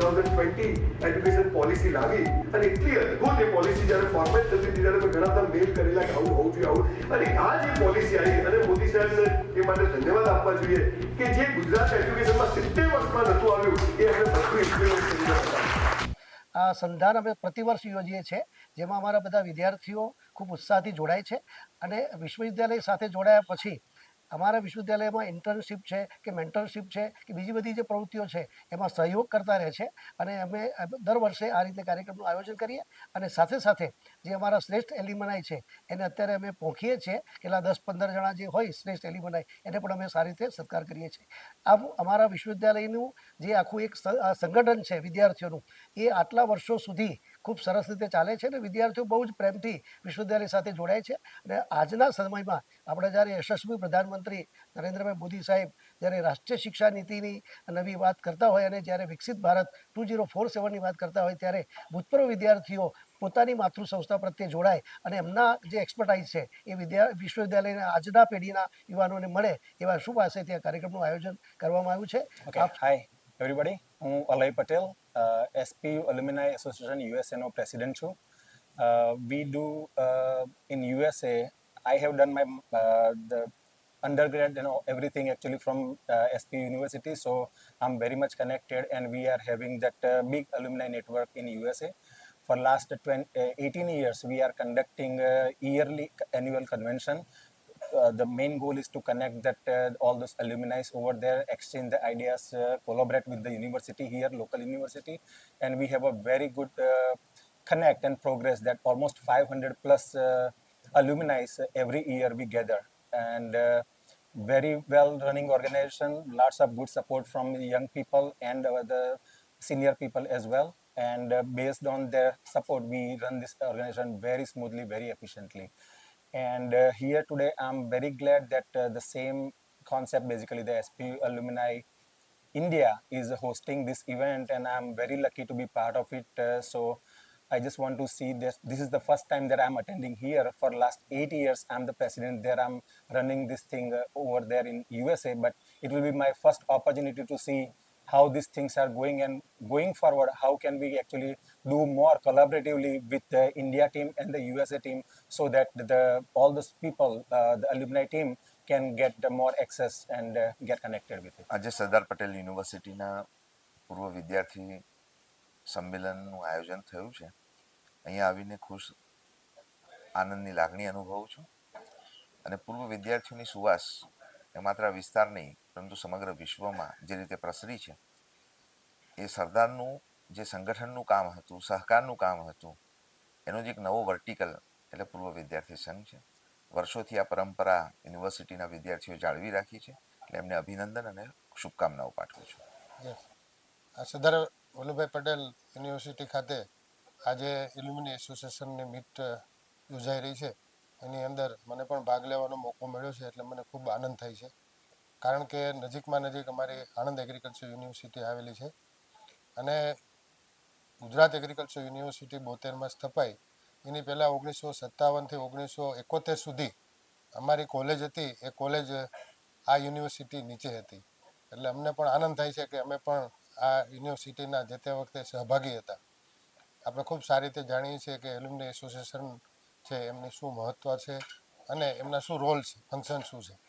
Thousand twenty education policy લાવી અને એટલી અદ્ભુત એ પોલિસી જ્યારે ફોર્મેટ થતી હતી, ત્યારે ઘણા બધા મેલ કરેલા કે આવું હોવું જોઈએ આવું. અને આ જે પોલિસી આવી, અને મોદી સાહેબને એ માટે ધન્યવાદ આપવા જોઈએ કે જે ગુજરાત એજ્યુકેશનમાં સિત્તેર વર્ષમાં નહોતું આવ્યું, એ અમે બધું ઇમ્પ્લિમેન્ટ કરી રહ્યા આ સંધાન અમે પ્રતિવર્ષ યોજીએ છીએ, જેમાં અમારા બધા વિદ્યાર્થીઓ ખૂબ ઉત્સાહથી જોડાય છે. અને વિશ્વવિદ્યાલય સાથે જોડાયા પછી અમારા વિશ્વવિદ્યાલયમાં ઇન્ટર્નશીપ છે કે મેન્ટરશીપ છે કે બીજી બધી જે પ્રવૃત્તિઓ છે, એમાં સહયોગ કરતા રહે છે. અને અમે દર વર્ષે આ રીતે કાર્યક્રમનું આયોજન કરીએ અને સાથે સાથે જે અમારા શ્રેષ્ઠ એલિમનાય છે, એને અત્યારે અમે પહોંચીએ છીએ. કેટલા દસ પંદર જણા જે હોય શ્રેષ્ઠ એલિમનાય એને પણ અમે સારી રીતે સત્કાર કરીએ છીએ. આમ અમારા વિશ્વવિદ્યાલયનું જે આખું એક સંગઠન છે વિદ્યાર્થીઓનું, એ આટલા વર્ષો સુધી ખૂબ સરસ રીતે ચાલે છે અને વિદ્યાર્થીઓ બહુ જ પ્રેમથી વિશ્વવિદ્યાલય સાથે જોડાય છે અને આજના સમયમાં આપણે જ્યારે યશસ્વી પ્રધાનમંત્રી નરેન્દ્રભાઈ મોદી સાહેબ જ્યારે રાષ્ટ્રીય શિક્ષા નીતિની નવી વાત કરતા હોય અને જ્યારે વિકસિત ભારત ટુ ઝીરો ફોર સેવનની વાત કરતા હોય ત્યારે ભૂતપૂર્વ વિદ્યાર્થીઓ પોતાની માતૃ સંસ્થા પ્રત્યે જોડાય અને એમના જે એક્સપર્ટાઇઝ છે એ વિદ્યા વિશ્વવિદ્યાલયના આજના પેઢીના યુવાનોને મળે એવા શું પાસેથી આ કાર્યક્રમનું આયોજન કરવામાં આવ્યું છે હાય એવરીબડી. હું અલય Patel Uh, SPU Alumni Association USNO president છું. Uh, we do uh, in USA. I have done my the undergrad you know everything actually from uh, sp university so i'm very much connected and we are having that uh, big alumni network in usa for last 20, uh, 18 years we are conducting yearly annual convention uh, the main goal is to connect that uh, all those alumni over there, exchange the ideas, uh, collaborate with the university here, local university, and we have a very good uh, connect and progress that almost 500 plus uh, alumni every year we gather and. Very well running organization lots of good support from young people and the senior people as well and based on their support we run this organization very smoothly very efficiently and uh, here today i'm very glad that uh, the same concept basically the sp alumni india is hosting this event and i'm very lucky to be part of it uh, so i just want to see this. This is the first time that i'm attending here. For last 8 years i'm the president there. I'm running this thing uh, over there in usa but it will be my first opportunity to see how these things are going and going forward how can we actually do more collaboratively with the india team and the usa team so that the all those people uh, the alumni team can get the more access and uh, get connected with it આજે સરદાર પટેલ યુનિવર્સિટીના પૂર્વ વિદ્યાર્થી સંમેલનનું આયોજન થયું છે અહીંયા આવીને ખુશ આનંદની લાગણી અનુભવું છું અને પૂર્વ વિદ્યાર્થીઓની સુવાસ એ માત્ર આ વિસ્તાર નહીં પરંતુ સમગ્ર વિશ્વમાં જે રીતે પ્રસરી છે, એ સરદારનું જે સંગઠનનું કામ હતું, સહકારનું કામ હતું, એનો જ એક નવો વર્ટિકલ એટલે પૂર્વ વિદ્યાર્થી સંઘ છે. વર્ષોથી આ પરંપરા યુનિવર્સિટીના વિદ્યાર્થીઓ જાળવી રાખી છે એટલે એમને અભિનંદન અને શુભકામનાઓ પાઠવું છું. સરદાર વલ્લભભાઈ પટેલ યુનિવર્સિટી ખાતે આજે ઇલ્યુમિની એસોસિએશનની મીટ યોજાઈ રહી છે. એની અંદર મને પણ ભાગ લેવાનો મોકો મળ્યો છે એટલે મને ખૂબ આનંદ થાય છે. કારણ કે નજીકમાં નજીક અમારી આણંદ એગ્રીકલ્ચર યુનિવર્સિટી આવેલી છે. અને ગુજરાત એગ્રીકલ્ચર યુનિવર્સિટી બોતેરમાં સ્થપાઈ. એની પહેલાં ઓગણીસો સત્તાવનથી ઓગણીસો એકોતેર સુધી અમારી કોલેજ હતી. એ કોલેજ આ યુનિવર્સિટી નીચે હતી. એટલે અમને પણ આનંદ થાય છે કે અમે પણ આ યુનિવર્સિટીના જે તે વખતે સહભાગી હતા. આપણે ખૂબ સારી રીતે જાણીએ છીએ કે એલ્યુમની એસોસિએશન છે. એમની શું મહત્ત્વ છે અને એમના શું રોલ છે ફંક્શન શું છે.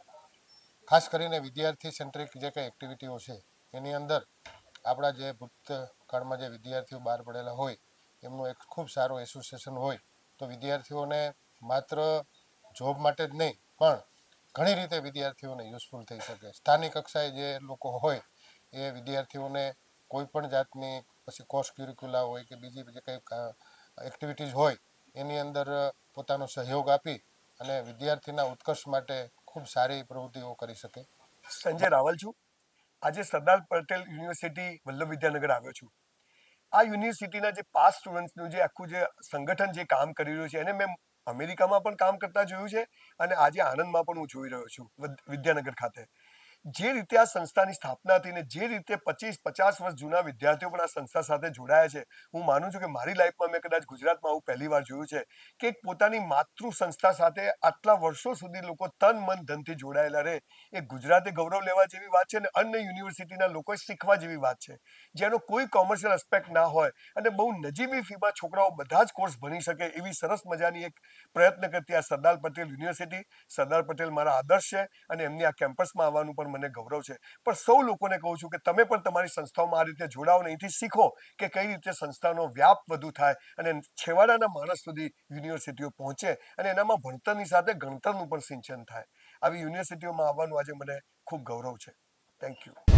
ખાસ કરીને વિદ્યાર્થી સેન્ટ્રિક જે કંઈ એક્ટિવિટીઓ છે, એની અંદર આપણા જે ભૂતકાળમાં જે વિદ્યાર્થીઓ બહાર પડેલા હોય, એમનું એક ખૂબ સારું એસોસિએશન હોય, તો વિદ્યાર્થીઓને માત્ર જોબ માટે જ નહીં, પણ ઘણી રીતે વિદ્યાર્થીઓને યુઝફુલ થઈ શકે. સ્થાનિક કક્ષાએ જે લોકો હોય, એ વિદ્યાર્થીઓને કોઈ પણ જાતની પછી કોર્સ ક્યુરિક્યુલા હોય કે બીજી જે કંઈ એક્ટિવિટીઝ હોય, એની અંદર પોતાનો સહયોગ આપી અને વિદ્યાર્થીના ઉત્કર્ષ માટે ખૂબ સારી પ્રવૃત્તિઓ કરી શકે. સંજય રાવલ છું. આજે સરદાર પટેલ યુનિવર્સિટી વલ્લભ વિદ્યાનગર આવ્યો છું. આ યુનિવર્સિટીના જે પાસ સ્ટુડન્ટ્સનું જે આખું જે સંગઠન જે કામ કરી રહ્યું છે, એને મેં અમેરિકામાં પણ કામ કરતા જોયું છે અને આજે આણંદમાં પણ હું જોઈ રહ્યો છું વિદ્યાનગર ખાતે. જે રીતે આ સંસ્થાની સ્થાપના હતી ને જે રીતે પચીસ, પચાસ વર્ષ જૂના વિદ્યાર્થીઓ પણ આ સંસ્થા સાથે જોડાયા છે, હું માનું છું કે મારી લાઈફમાં મેં કદાચ ગુજરાતમાં આવું પહેલી વાર જોયું છે કે એક પોતાની માતૃ સંસ્થા સાથે આટલા વર્ષો સુધી લોકો તન, મન, ધનથી જોડાયેલા રહે. એ ગુજરાતે ગૌરવ લેવા જેવી વાત છે અને અન્ય યુનિવર્સિટીના લોકોએ શીખવા જેવી વાત છે. જેનો કોઈ કોમર્શિયલ એસ્પેક્ટ ના હોય અને બહુ નજીવી ફીમાં છોકરાઓ બધા જ કોર્સ ભણી શકે એવી સરસ મજાની એક પ્રયત્ન કરતી આ સરદાર પટેલ યુનિવર્સિટી. સરદાર પટેલ મારા આદર્શ છે અને એમની આ કેમ્પસમાં આવવાનું પણ મને ગૌરવ છે. પણ સૌ લોકોને કહું છું કે તમે પણ તમારી સંસ્થાઓમાં આ રીતે જોડાઓ ને અહીંથી શીખો કે કઈ રીતે સંસ્થાનો વ્યાપ વધુ થાય અને છેવાડાના માણસ સુધી યુનિવર્સિટીઓ પહોંચે અને એનામાં ભણતરની સાથે ગણતરનું પણ સિંચન થાય. આવી યુનિવર્સિટીઓમાં આવવાનું આજે મને ખૂબ ગૌરવ છે. Thank you